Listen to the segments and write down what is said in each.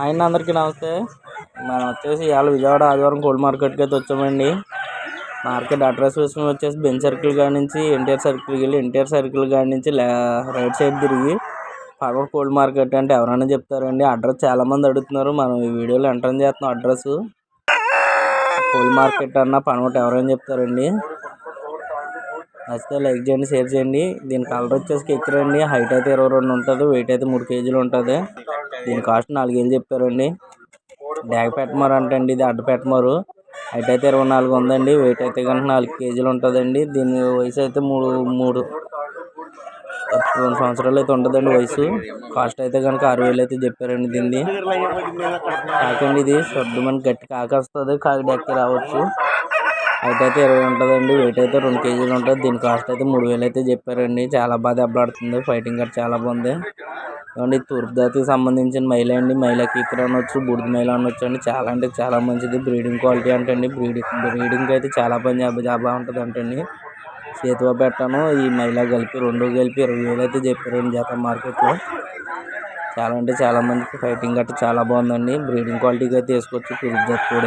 ఆయన అందరికీ నమస్తే. మనం వచ్చేసి ఇవాళ విజయవాడ ఆదివారం కోల్డ్ మార్కెట్కి అయితే వచ్చామండి. మార్కెట్ అడ్రస్ విషయం వచ్చేసి బెంచ్ సర్కిల్ కాడి నుంచి ఎన్టీఆర్ సర్కిల్కి వెళ్ళి ఎన్టీఆర్ సర్కిల్ కాడి నుంచి రైట్ సైడ్ తిరిగి పడవ కోల్డ్ మార్కెట్ అంటే ఎవరైనా చెప్తారండి. అడ్రస్ చాలామంది అడుగుతున్నారు. మనం ఈ వీడియోలో ఎంటర్ చేస్తున్నాం అడ్రస్. కోల్డ్ మార్కెట్ అన్న పనవట ఎవరైనా చెప్తారండి. నచ్చితే లైక్ చేయండి షేర్ చేయండి. దీని కలర్ వచ్చేసి ఎక్కరండి హైట్ అయితే ఇరవై రెండు ఉంటుంది వెయిట్ అయితే మూడు కేజీలు ఉంటుంది. దీని కాస్ట్ నాలుగేళ్ళు చెప్పారండి. డ్యాగ్ పెట్టమారు అంటండి ఇది అడ్డు పెట్టమారు. హైట్ అయితే ఇరవై నాలుగు ఉందండి వెయిట్ అయితే కనుక నాలుగు కేజీలు ఉంటుందండి. దీని వయసు అయితే మూడు మూడు రెండు సంవత్సరాలు అయితే ఉంటుందండి వయసు. కాస్ట్ అయితే కనుక ఆరు వేలు అయితే చెప్పారండి దీన్ని. కాకండి ఇది శుద్ధమైన గట్టి కాక వస్తుంది కాకి డెక్కి రావచ్చు. హైట్ అయితే ఇరవై ఉంటుందండి. వెయిట్ అయితే రెండు కేజీలు ఉంటుంది. దీని కాస్ట్ అయితే మూడు వేలు అయితే చెప్పారండి. చాలా బాగా దెబ్బలాడుతుంది ఫైటింగ్ కట్ చాలా బాగుంది. ఇవ్వండి తూర్పు జాతికి సంబంధించిన మైల అండి. మైలకి ఇక్కడ అనొచ్చు బుడిద మైల అనొచ్చు అండి. చాలా అంటే చాలా మంచిది. బ్రీడింగ్ క్వాలిటీ అంటండి బ్రీడింగ్ బ్రీడింగ్ అయితే చాలా పని జాబా జాబా ఉంటుంది అంటండి చేతిలో పెట్టాను. ఈ మైల కలిపి రెండు కలిపి ఇరవై వేలు అయితే చెప్పారండి జాతర మార్కెట్లో చాలా అంటే చాలా మందికి ఫైటింగ్ గట్రా చాలా బాగుందండి. బ్రీడింగ్ క్వాలిటీకి అయితే వేసుకోవచ్చు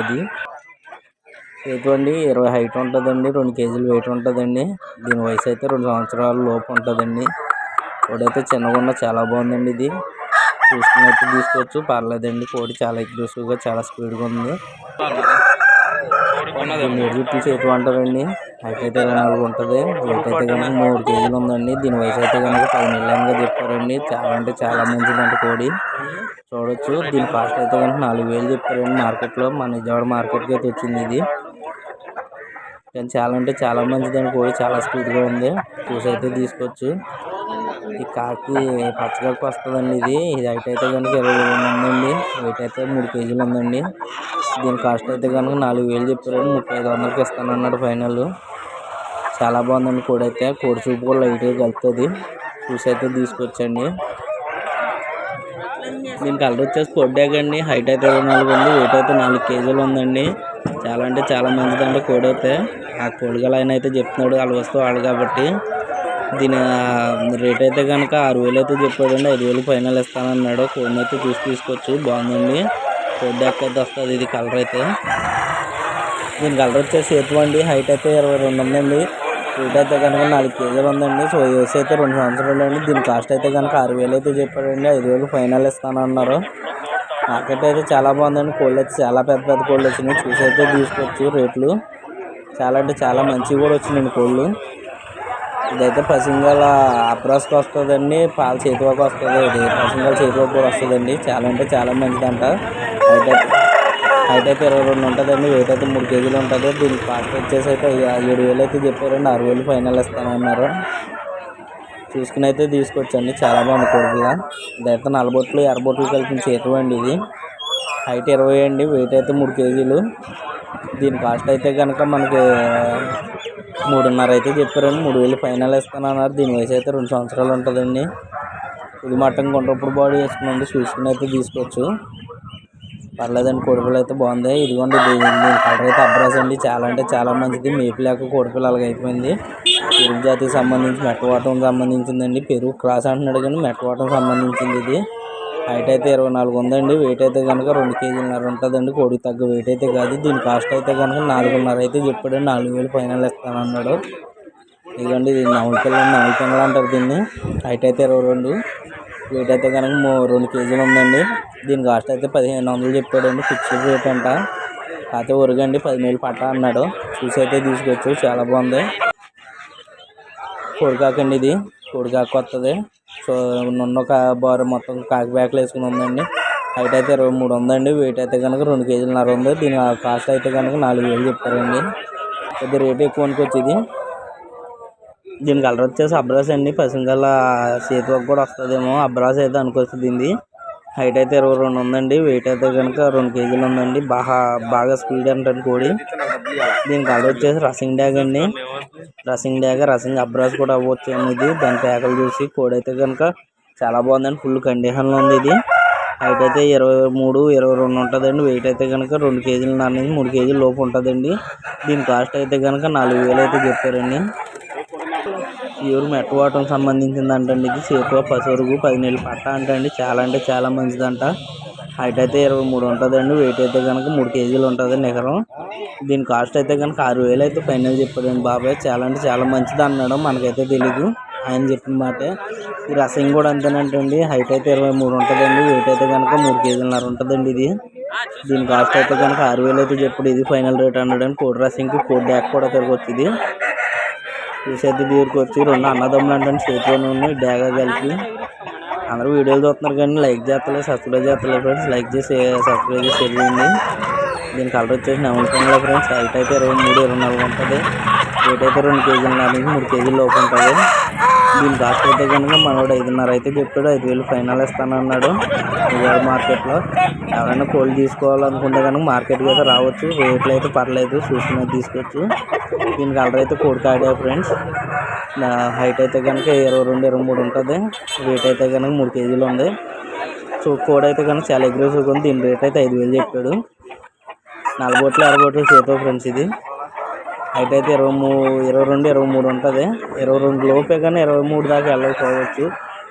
అది. చేతు అండి ఇరవై హైట్ ఉంటుందండి రెండు కేజీలు వెయిట్ ఉంటుందండి. దీని వయసు అయితే రెండు సంవత్సరాల లోపు ఉంటుందండి. కోడైతే చిన్నగా ఉన్న చాలా బాగుందండి ఇది. చూసుకున్నట్టు తీసుకోవచ్చు. పర్లేదండి కోడి చాలా ఎగ్రెసివ్గా చాలా స్పీడ్గా ఉంది. నీరు చుట్టూ చేతి అంటారండి హైట్ అయితే నాలుగు ఉంటుంది. వెయిట్ అయితే కనుక మూడు కేజీలు ఉందండి. దీని వయసు అయితే కనుక పది నెలలుగా చెప్పారండి. చాలా అంటే చాలా మంచిదండి కోడి. చూడొచ్చు. దీని కాస్ట్ అయితే కనుక నాలుగు వేలు చెప్పారండి. మార్కెట్లో మన విజయవాడ మార్కెట్కి అయితే వచ్చింది ఇది. కానీ చాలా అంటే చాలా మంచిదండి కోడి చాలా స్పీడ్గా ఉంది. చూసి అయితే తీసుకోవచ్చు. ఈ కాకి పచ్చకాకి వస్తుందండి ఇది. ఇది హైట్ అయితే కనుక ఇరవై ఉందండి. వెయిట్ అయితే మూడు కేజీలు ఉందండి. దీని కాస్ట్ అయితే కనుక నాలుగు వేలు చెప్పారండి ముప్పై ఐదు వందలకి ఇస్తానన్నాడు ఫైనల్. చాలా బాగుందండి కోడి అయితే. కోడి చూపు కూడా లైట్గా కలుపుతుంది. చూసి అయితే తీసుకొచ్చండి. దీని కలర్ వచ్చేసి పొడ్డాకండి హైట్ అయితే ఇరవై నాలుగు ఉంది. వెయిట్ అయితే నాలుగు కేజీలు ఉందండి. చాలా అంటే చాలా మంచిదండి కోడి అయితే ఆ కోడిగల ఆయన అయితే చెప్తున్నాడు వాళ్ళు వస్తూ వాళ్ళు కాబట్టి. దీని రేట్ అయితే కనుక ఆరు వేలు అయితే చెప్పాడండి ఐదు వేలు ఫైనల్ ఇస్తానన్నాడు. కోడిని అయితే చూసి తీసుకోవచ్చు బాగుందండి. కోడి అయితే వస్తుంది ఇది కలర్ అయితే. దీని కలర్ వచ్చేసి ఎటువంటి హైట్ అయితే ఇరవై రెండు ఉందండి. వెయిట్ అయితే కనుక నాలుగు కేజీలు ఉందండి. సో వేసి అయితే రెండు సంవత్సరాలు అండి. దీని కాస్ట్ అయితే కనుక ఆరు వేలు అయితే చెప్పాడండి ఐదు వేలు ఫైనల్ ఇస్తానన్నారు. మార్కెట్ అయితే చాలా బాగుందండి. కోళ్ళు అయితే చాలా పెద్ద పెద్ద కోళ్ళు వచ్చినాయి. చూసి అయితే తీసుకోవచ్చు రేట్లు చాలా అంటే చాలా మంచివి కూడా వచ్చినాయండి కోళ్ళు. ఇదైతే పసింగల అప్రాస్కి వస్తుందండి పాల చేతిలోకి వస్తుంది. ఇది పసింగల చేతిలోకి కూడా వస్తుందండి. చాలా అంటే చాలా మంచిదంట. అయితే అయితే ఇరవై రెండు ఉంటుందండి. వెయిట్ అయితే మూడు కేజీలు ఉంటుంది. దీనికి కాస్ట్ వచ్చేసి అయితే ఏడు వేలు అయితే చెప్పారండి. ఆరు వేలు ఫైనల్ ఇస్తానన్నారు. చూసుకుని అయితే తీసుకొచ్చండి. చాలా బాగుంది కొడుకుల. ఇదైతే నలబొట్లు ఎర్రబొట్లు కలిపిన చేతులు అండి ఇది. హైట్ ఇరవై అండి. వెయిట్ అయితే మూడు కేజీలు. దీని కాస్ట్ అయితే కనుక మనకి మూడున్నర అయితే చెప్పారండి. మూడు వేలు ఫైనల్ ఇస్తానన్నారు. దీని వయసు అయితే రెండు సంవత్సరాలు ఉంటుందండి. ఇది మటన్ కొంటప్పుడు బాడీ వేసుకుని చూసుకుని అయితే తీసుకోవచ్చు. పర్లేదండి కోడిపిల్ల అయితే బాగుంది. ఇదిగోండి దీని కలర్ అయితే అబ్రాస్ అండి. చాలా అంటే చాలా మంచిది. మేపు లేక కోడిపిల్ల అలాగ అయిపోయింది. పెరుగు జాతికి సంబంధించి మెట్టవాటం సంబంధించిందండి. పెరుగు క్రాస్ అంటున్నాడు కానీ మెట్టవాటం సంబంధించింది ఇది. హైట్ అయితే ఇరవై నాలుగు ఉందండి. వెయిట్ అయితే కనుక రెండు కేజీలన్నర ఉంటుందండి. కోడికి తగ్గ వెయిట్ అయితే కాదు. దీని కాస్ట్ అయితే కనుక నాలుగున్నర అయితే చెప్పాడు. నాలుగు వేలు ఫైనల్ ఇస్తానన్నాడు. ఇదిగోండి ఇది నవల పిల్లలు నవల పిల్లలు అంటారు దీన్ని. హైట్ అయితే ఇరవై రెండు. వెయిట్ అయితే కనుక రెండు కేజీలు ఉందండి. దీని కాస్ట్ అయితే పదిహేను వందలు చెప్పాడండి. ఫిక్స్డ్ రేట్ అంట. కాకపోతే ఒరగండి పదివేలు పట్ట అన్నాడు. చూసి అయితే తీసుకొచ్చు. చాలా బాగుంది. కోడికాకండి ఇది. కోడికాకు వస్తుంది సో నున్న ఒక బారు మొత్తం కాకి బ్యాగ్లు వేసుకుని ఉందండి. హైట్ అయితే ఇరవై మూడు ఉందండి వెయిట్ అయితే కనుక రెండు కేజీలన్నర ఉంది. దీని కాస్ట్ అయితే కనుక నాలుగు వేలు చెప్తారండి కొద్ది రేట్ ఎక్కువ అనుకోవచ్చు దీని కలర్ వచ్చేసి అబ్రాస్ అండి. పసింగల చేతికి కూడా వస్తుందేమో. అబ్రాస్ అయితే అనుకొస్తుంది హైట్ అయితే ఇరవై రెండు ఉందండి. వెయిట్ అయితే కనుక రెండు కేజీలు ఉందండి. బాగా బాగా స్పీడ్ అంటారు కోడి. దీని కలర్ వచ్చేసి రసింగ్ డ్యాగ్ అండి. రసింగ్ డ్యాగ్ రసింగ్ అబ్రాస్ కూడా అవ్వచ్చు ఇది. దాని పేకలు చూసి కోడి అయితే కనుక చాలా బాగుందండి. ఫుల్ కండిషన్లో ఉంది ఇది. హైట్ అయితే ఇరవై మూడు ఇరవై రెండు ఉంటుందండి. వెయిట్ అయితే కనుక రెండు కేజీలు నాన్నది మూడు కేజీల లోపు ఉంటుందండి. దీని కాస్ట్ అయితే కనుక నాలుగు వేలు అయితే చెప్పారండి. ప్యూర్ మెట్టవాటం సంబంధించింది అంటండి ఇది సేతువ పసురుగు పది నెలలు పట్ట అంటండి. చాలా అంటే చాలా మంచిదంట. హైట్ అయితే ఇరవై మూడు ఉంటుందండి. వెయిట్ అయితే కనుక మూడు కేజీలు ఉంటుంది నిగరం దీని కాస్ట్ అయితే కనుక ఆరు వేలు అయితే ఫైనల్ చెప్పాడండి బాబాయ్. చాలా అంటే చాలా మంచిది అన్నాడు. మనకైతే తెలీదు. ఆయన చెప్పిన మాటే. ఈ రసం కూడా అంతేనంటండి. హైట్ అయితే ఇరవై మూడు ఉంటుందండి. వెయిట్ అయితే కనుక మూడు కేజీలన్నర ఉంటుందండి ఇది. దీని కాస్ట్ అయితే కనుక ఆరు వేలు అయితే చెప్పుడు. ఇది ఫైనల్ రేట్ అన్నాడు. అండి కోడి రసంకి కోడి డ్యాక్ కూడా తిరగొచ్చు ఇది. చూసేది దగ్గరికి వచ్చి రెండు అన్నదమ్ములు అంటే చేతిలోనే ఉన్నాయి డేగా కలిపి. అందరూ వీడియోలు చూస్తున్నారు కానీ లైక్ చేస్తలేదు సబ్స్క్రైబ్ చేస్తలేదు ఫ్రెండ్స్ లైక్ చేసి సబ్స్క్రైబ్ చేసి వెళ్ళింది. దీని కలర్ వచ్చేసి నవ్వులుకుండా ఫ్రెండ్స్ హైట్ అయితే ఇరవై మూడు ఇరవై నాలుగు ఉంటుంది. వెయిట్ అయితే రెండు కేజీలు నాలుగు మూడు కేజీలు లోపు ఉంటుంది. వీళ్ళు కాస్ట్ కనుక మనోడు ఐదున్నర అయితే చెప్పాడు ఐదు వేలు ఫైనల్ ఇస్తానన్నాడు. ఇవాళ మార్కెట్లో ఎవరైనా కోళ్ళు తీసుకోవాలనుకుంటే కనుక మార్కెట్కి అయితే రావచ్చు. రేట్లు అయితే పర్లేదు చూసుకునేది తీసుకోవచ్చు. దీని కలర్ అయితే కోడి కాడే ఫ్రెండ్స్ హైట్ అయితే కనుక ఇరవై రెండు ఇరవై మూడు ఉంటుంది. వెయిట్ అయితే కనుక మూడు కేజీలు ఉంది. సో కోడి అయితే కనుక చాలా అగ్రెసివ్గా ఉంది దీని రేట్ అయితే ఐదు వేలు చెప్పాడు. నాలుగు బొట్లు అర బొట్లు చేతో ఫ్రెండ్స్ ఇది. హైట్ అయితే ఇరవై మూ ఇరవై రెండు ఇరవై మూడు ఉంటుంది. ఇరవై రెండు లోపే కానీ ఇరవై మూడు దాకా వెళ్ళకపోవచ్చు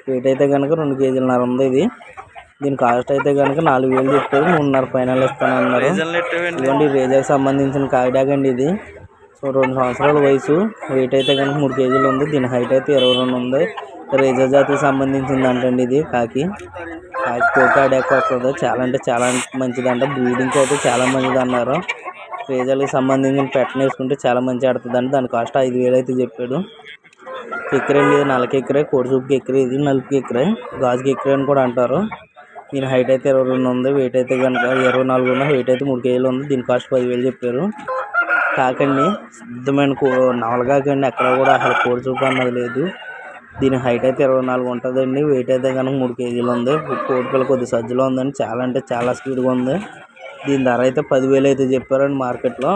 వెయిట్ అయితే కనుక రెండు కేజీలన్నర ఉంది ఇది. దీని కాస్ట్ అయితే కనుక నాలుగు వేలు చెప్పారు. మూడున్నర ఫైనల్ ఇస్తానన్నారు. ఇదిగోండి రేజర్కి సంబంధించిన కాయడాగ్ అండి ఇది. సో రెండు సంవత్సరాల వయసు. వెయిట్ అయితే కనుక మూడు కేజీలు ఉంది. దీని హైట్ అయితే ఇరవై రెండు ఉంది. రేజర్ జాతికి సంబంధించింది అంటండి ఇది కాకి. కాకి కోకా డెక్ వస్తుంది. చాలా అంటే చాలా మంచిదంట. బ్రీడింగ్కి అయితే చాలా మంచిది అన్నారు రేజర్కి సంబంధించిన పెట్టని వేసుకుంటే చాలా మంచి ఆడుతుందండి. దాని కాస్ట్ ఐదు వేలు అయితే చెప్పాడు. కిక్కరే అండి ఇది ఎక్కరే కోడిచూపుకి ఎక్కరే ఇది నలుపుకి ఎక్కరే గాజుకి ఎక్కరే అని కూడా అంటారు. దీని హైట్ అయితే ఇరవై రెండు ఉంది వెయిట్ అయితే కనుక ఇరవై నాలుగు ఉంది వెయిట్ అయితే మూడు కేజీలు ఉంది. దీని కాస్ట్ పదివేలు చెప్పారు. కాకండి శుద్ధమైన కో నవలగాకండి ఎక్కడ కూడా అసలు కోడి చూపు అన్నది లేదు. దీని హైట్ అయితే ఇరవై నాలుగు ఉంటుందండి వెయిట్ అయితే కనుక మూడు కేజీలు ఉంది. కోడి పిల్ల కొద్ది సజ్జలో ఉందండి చాలా అంటే చాలా స్పీడ్గా ఉంది. దీని ధర అయితే పదివేలు అయితే చెప్పారండి మార్కెట్లో.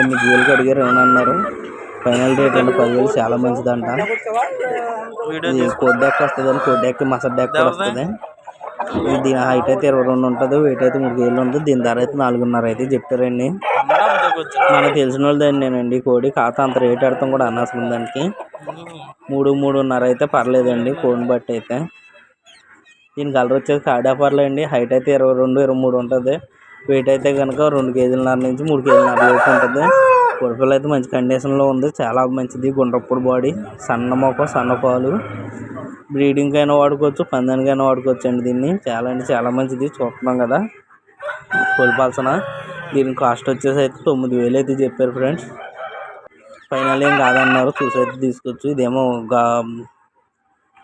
ఎనిమిది వేలకి అడిగారు ఏమన్నారు ఫైనల్ రేట్ అండి పదివేలు చాలా మంచిదంట. ఇది కోడ్ డెక్ వస్తుందండి కోడ్ డెక్ మసడ్ డెక్ కూడా వస్తుంది. దీని హైట్ అయితే ఇరవై రెండు ఉంటుంది వెయిట్ అయితే మూడు కేజీలు ఉంటుంది. దీని ధర అయితే నాలుగున్నర అయితే చెప్పారండి. మనకు తెలిసిన వాళ్ళదేనండి కోడి కాకపోతే అంత రేట్ ఆడతాం కూడా అనవసరం దానికి. మూడు మూడున్నర అయితే పర్లేదండి కోడిని బట్టి అయితే. దీని కలర్ వచ్చేసి కాడాపర్లు అండి హైట్ అయితే ఇరవై రెండు ఇరవై మూడు ఉంటుంది. వెయిట్ అయితే కనుక రెండు కేజీలన్నర నుంచి మూడు కేజీలన్నర లోపు ఉంటుంది. పొడిపిల్ల అయితే మంచి కండిషన్లో ఉంది. చాలా మంచిది. గుండ్రప్పుడు బాడీ సన్న మొక్క సన్న పాలు. బ్రీడింగ్ అయినా వాడుకోవచ్చు. పందానికైనా వాడుకోవచ్చు అండి దీన్ని. చాలా అంటే చాలా మంచిది. చూస్తున్నాం కదా. కొలిపాల్సిన దీని కాస్ట్ వచ్చేసి అయితే తొమ్మిది వేలు అయితే చెప్పారు ఫ్రెండ్స్ ఫైనల్ ఏం కాదన్నారు. చూసి అయితే తీసుకోవచ్చు ఇదేమో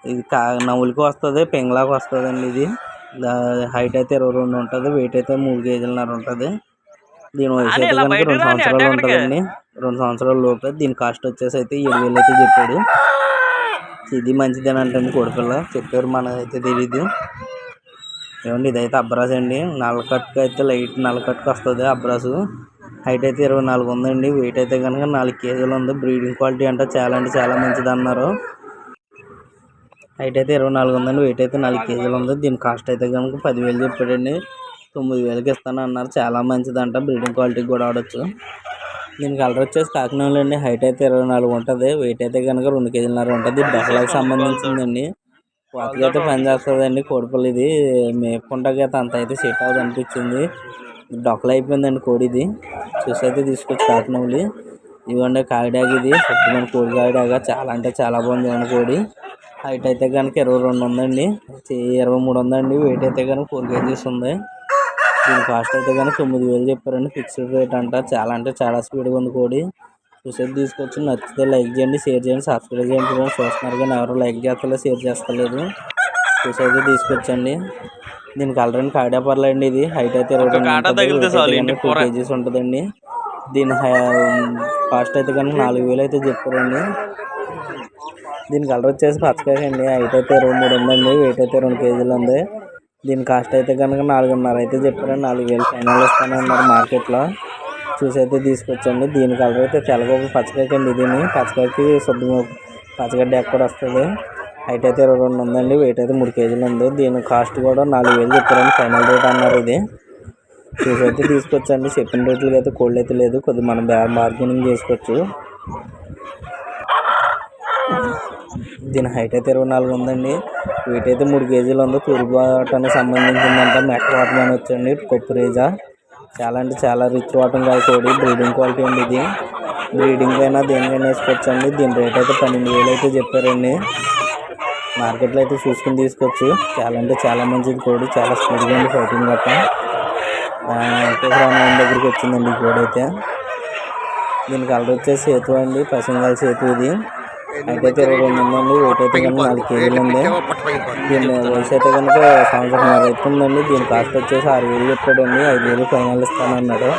ఇది కా నవ్వులకి వస్తుంది పెంగ్లాకి వస్తుందండి ఇది. హైట్ అయితే ఇరవై రెండు ఉంటుంది వెయిట్ అయితే మూడు కేజీలన్నర ఉంటుంది. దీని వయసు అయితే కనుక రెండు సంవత్సరాలు ఉంటుందండి. రెండు సంవత్సరాల లోపే దీని కాస్ట్ వచ్చేసి అయితే ఏడు వేలు అయితే చెప్పాడు. ఇది మంచిదేనంటండి కోడిపిల్ల చెప్పారు మనకైతే తెలీదు. ఏమండి ఇదైతే అబ్రాస్ అండి. నల్లకట్టుకు అయితే లైట్ నల్లకట్టుకు వస్తుంది అబ్రాసు. హైట్ అయితే ఇరవై నాలుగు ఉందండి. వెయిట్ అయితే కనుక నాలుగు కేజీలు ఉంది. బ్రీడింగ్ క్వాలిటీ అంటే చాలా అంటే చాలా మంచిది అన్నారు హైట్ అయితే ఇరవై నాలుగు ఉందండి వెయిట్ అయితే నాలుగు కేజీలు ఉంది. దీని కాస్ట్ అయితే కనుక పదివేలు చెప్పాడండి. తొమ్మిది వేలకి ఇస్తాను అన్నారు. చాలా మంచిదంట బ్రీడింగ్ క్వాలిటీకి కూడా ఆడొచ్చు దీని కలర్ వచ్చేసి కాకినాడలో అండి. హైట్ అయితే ఇరవై నాలుగు ఉంటుంది. వెయిట్ అయితే కనుక రెండు కేజీలన్నర ఉంటుంది. డొక్కలకు సంబంధించిందండి. కోతకి అయితే పని చేస్తుందండి. కోడిపల్లి ఇది మేపుకుంటాకి అయితే అంత అయితే సెట్ అవ్వదు అనిపించింది. డొక్కలు అయిపోయిందండి కోడి ఇది. చూసి అయితే తీసుకొచ్చి కాకినాడలు. ఇవ్వండి కాకిడాగ ఇది. శుద్ధమైన కోడి కాకిడాగ చాలా అంటే చాలా బాగుంది కోడి. హైట్ అయితే కనుక ఇరవై రెండు ఉందండి. ఇరవై మూడు ఉందండి. వెయిట్ అయితే కనుక ఫోర్ కేజీస్ ఉంది. దీని కాస్ట్ అయితే కనుక తొమ్మిది వేలు చెప్పారండి. ఫిక్స్డ్ రేట్ అంట. చాలా అంటే చాలా స్పీడ్గా ఉంది కోడి. చూసేది తీసుకొచ్చి నచ్చితే లైక్ చేయండి షేర్ చేయండి సబ్స్క్రైబ్ చేయండి చూస్తున్నారు కానీ ఎవరు లైక్ చేస్తలేదు షేర్ చేస్తలేదు. చూసేది తీసుకొచ్చండి. దీని కలర్ అండి కాడాపర్లు అండి ఇది. హైట్ అయితే ఇరవై రెండు టూ కేజీస్ ఉంటుందండి. దీని కాస్ట్ అయితే కనుక నాలుగు వేలు అయితే చెప్పారండి. దీని కలర్ వచ్చేసి పచ్చకాయ అండి హైట్ అయితే ఇరవై మూడు ఉందండి వెయిట్ అయితే రెండు కేజీలు ఉంది. దీని కాస్ట్ అయితే కనుక నాలుగున్నర అయితే చెప్పారండి నాలుగు వేలు ఫైనల్ ఇస్తానన్నారు మార్కెట్లో. చూసి అయితే తీసుకొచ్చండి. దీని కలర్ అయితే తెల్లగొప్ప పచ్చకాయకి అండి దీని. పచ్చకాయకి శుద్ధ పచ్చగడ్డ ఎక్కడ వస్తుంది? హైట్ అయితే ఇరవై రెండు ఉందండి. వెయిట్ అయితే మూడు కేజీలు ఉంది. దీని కాస్ట్ కూడా నాలుగు వేలు చెప్పారండి ఫైనల్ రేట్ అన్నారు ఇది. చూసి అయితే తీసుకొచ్చండి. చెప్పిన రేట్లకి అయితే కోల్డ్ అయితే లేదు. కొద్దిగా మనం బార్గెనింగ్ చేసుకోవచ్చు. దీని హైట్ అయితే ఇరవై నాలుగు ఉందండి. వెయిట్ అయితే మూడు కేజీలు ఉంది. తూర్పుబాటానికి సంబంధించిందంట మెట్ట వాటర్ అని వచ్చండి. కొప్పురేజా చాలా అంటే చాలా రిచ్ వాటర్ కాదు కోడి. బ్రీడింగ్ క్వాలిటీ అండి ఇది. బ్రీడింగ్ అయినా దేనికైనా వేసుకోవచ్చు అండి దీని రేట్ అయితే పన్నెండు వేలు అయితే చెప్పారండి. మార్కెట్లో అయితే చూసుకుని తీసుకోవచ్చు. చాలా అంటే చాలా మంచిది కోడి. చాలా స్పీడ్గా ఉంది ఫైటింగ్ గట్ట. దగ్గరికి వచ్చిందండి ఈ కోడి అయితే. దీని కలర్ వచ్చేసి సేతు అండి. పసింగల్ సేతు ఇది. అయితే ఇరవై రెండు ఉందండి వెయిట్ అయితే కనుక నాలుగు కేజీలు ఉంది దీని వయసు అయితే కనుక సంవత్సరం అవుతుందండి దీని కాస్ట్ వచ్చేసి ఆరు వేలు చెప్పాడండి. ఐదు వేలు ఫైనల్ ఇస్తానన్నాడు.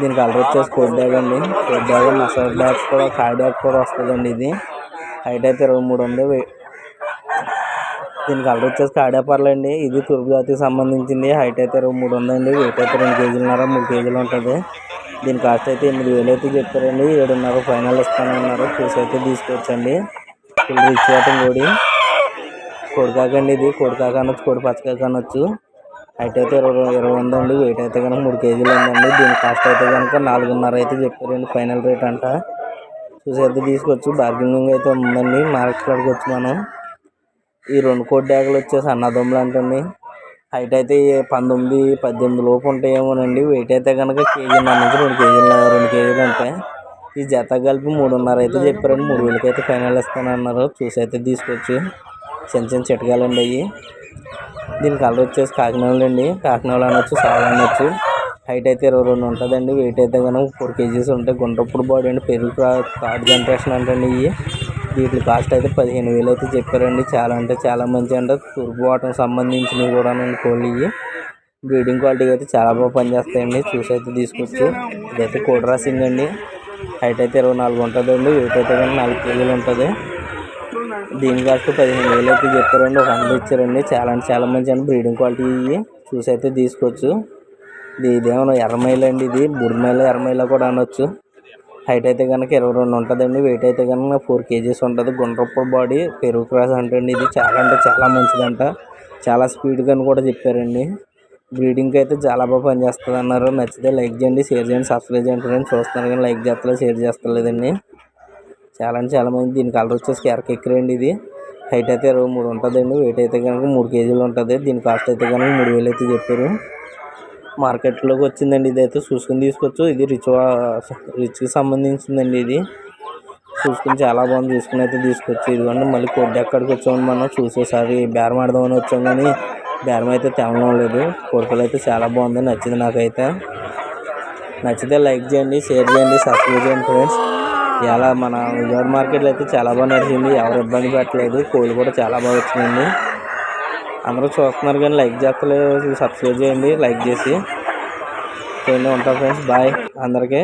దీని కలర్ వచ్చేసి కోడ్ బ్యాగ్ అండి. కోడ్ బ్యాగ్ మసాలా బ్యాగ్ కూడా కాయ బ్యాగ్ కూడా వస్తుందండి ఇది. హైట్ అయితే ఇరవై మూడు ఉంది దీని కలర్ వచ్చేసి కాడేపర్లు అండి ఇది తూర్పు జాతికి సంబంధించింది. హైట్ అయితే ఇరవై మూడు ఉందండి. వెయిట్ అయితే రెండు కేజీలున్నర మూడు కేజీలు ఉంటుంది. దీని కాస్ట్ అయితే ఎనిమిది వేలు అయితే చెప్పారండి. ఏడున్నర ఫైనల్ ఇస్తానన్నారు చూసి అయితే తీసుకోవచ్చండి ఫుల్ రిచ్ వాటం కోడి కోడికాకండి ఇది. కోడికాక అనొచ్చు కోడి పచ్చకాక అనొచ్చు. హైట్ అయితే ఇరవై ఇరవై ఉందండి వెయిట్ అయితే కనుక మూడు కేజీలు ఉందండి. దీని కాస్ట్ అయితే కనుక నాలుగున్నర అయితే చెప్పారండి. ఫైనల్ రేట్ అంట. చూసి అయితే తీసుకోవచ్చు బార్గెనింగ్ అయితే ఉందండి. మార్కెట్లోకి వచ్చి మనం. ఈ రెండు కోడి డ్యాగులు వచ్చేసి అన్నదమ్ములు అంటండి. హైట్ అయితే పంతొమ్మిది పద్దెనిమిది లోపు ఉంటాయేమోనండి. వెయిట్ అయితే కనుక కేజీన్నర నుంచి రెండు కేజీలు రెండు కేజీలు ఉంటాయి ఈ జత కలిపి మూడున్నర అయితే చెప్పారండి. మూడు వేలకి అయితే ఫైనల్ ఇస్తానన్నారు. చూసి అయితే తీసుకోవచ్చు చిన్న చిన్న చిటకాలండి అవి దీని కలర్ వచ్చేసి కాకినాడ అండి. కాకినాడ అనొచ్చు సాగు అనొచ్చు. హైట్ అయితే ఇరవై రెండు ఉంటుందండి. వెయిట్ అయితే కనుక ఫోర్ కేజీస్ ఉంటాయి గుండ్రప్పుడు బాడీ అండి. పెరుగు థర్డ్ జనరేషన్ అంటండి ఇవి వీటి కాస్ట్ అయితే పదిహేను వేలు అయితే చెప్పారండి. చాలా అంటే చాలా మంచి అంటే తూర్పు వాటం సంబంధించినవి కూడా కోళ్ళు ఇవి. బ్రీడింగ్ క్వాలిటీ అయితే చాలా బాగా పనిచేస్తాయండి. చూసి అయితే తీసుకోవచ్చు. ఇదైతే కోడ్ సింగ్ అండి. హైట్ అయితే ఇరవై నాలుగు ఉంటుందండి. వెయిట్ అయితే కానీ నాలుగు కేజీలు ఉంటుంది. దీని కాస్ట్ పదిహేను వేలు అయితే చెప్పారండి. ఒక హండ్రెడ్ ఇచ్చారండి. చాలా అంటే చాలా మంచి అండి. బ్రీడింగ్ క్వాలిటీ ఇవి. చూసి అయితే తీసుకోవచ్చు. ఇది ఇదేమన్నా ఎర్రమైల అండి ఇది. బుడిమైల ఎర్రమైల కూడా అనొచ్చు. హైట్ అయితే కనుక ఇరవై రెండు ఉంటుందండి. వెయిట్ అయితే కనుక ఫోర్ కేజీస్ ఉంటుంది. గుండ్రపు బాడీ పెరుగు క్రాస్ అంటే ఇది. చాలా అంటే చాలా మంచిదంట. చాలా స్పీడ్గా అని కూడా చెప్పారండి. బ్రీడింగ్కి అయితే చాలా బాగా పనిచేస్తుంది అన్నారు. నచ్చితే లైక్ చేయండి షేర్ చేయండి సబ్స్క్రైబ్ చేయండి ఫ్రెండ్స్. చూస్తున్నారు కానీ లైక్ చేస్తలేదు షేర్ చేస్తలేదండి. చాలా అంటే చాలా మంది దీని కలర్ వచ్చేసి ఎరక ఎక్కరండి ఇది. హైట్ అయితే ఇరవై మూడు ఉంటుందండి. వెయిట్ అయితే కనుక మూడు కేజీలు ఉంటుంది. దీని కాస్ట్ అయితే కనుక మూడు వేలు అయితే చెప్పారు. మార్కెట్లోకి వచ్చిందండి. ఇది అయితే చూసుకుని తీసుకోవచ్చు. ఇది రిచ్ రిచ్కి సంబంధించిందండి ఇది. చూసుకుని చాలా బాగుంది. చూసుకుని అయితే తీసుకొచ్చి. ఇదిగోండి మళ్ళీ కొద్ది ఎక్కడికి వచ్చామని మనం చూసేసారి. బేరం ఆడదామని వచ్చాం కానీ బేరం అయితే తేవడం లేదు. కొడుకులు అయితే చాలా బాగుంది. నచ్చింది నాకైతే. నచ్చితే లైక్ చేయండి షేర్ చేయండి సబ్స్క్రైబ్ చేయండి ఫ్రెండ్స్. ఇలా మన విజయవాడ మార్కెట్లో అయితే చాలా బాగా నడిచింది. ఎవరు ఇబ్బంది పెట్టలేదు. కోళ్ళు కూడా చాలా బాగా వచ్చినాయండి. అందరూ చూస్తున్నారు కానీ లైక్ చేస్తలేదు. సబ్స్క్రైబ్ చేయండి లైక్ చేసి. చేయండి ఉంటాం ఫ్రెండ్స్. బాయ్ అందరికీ.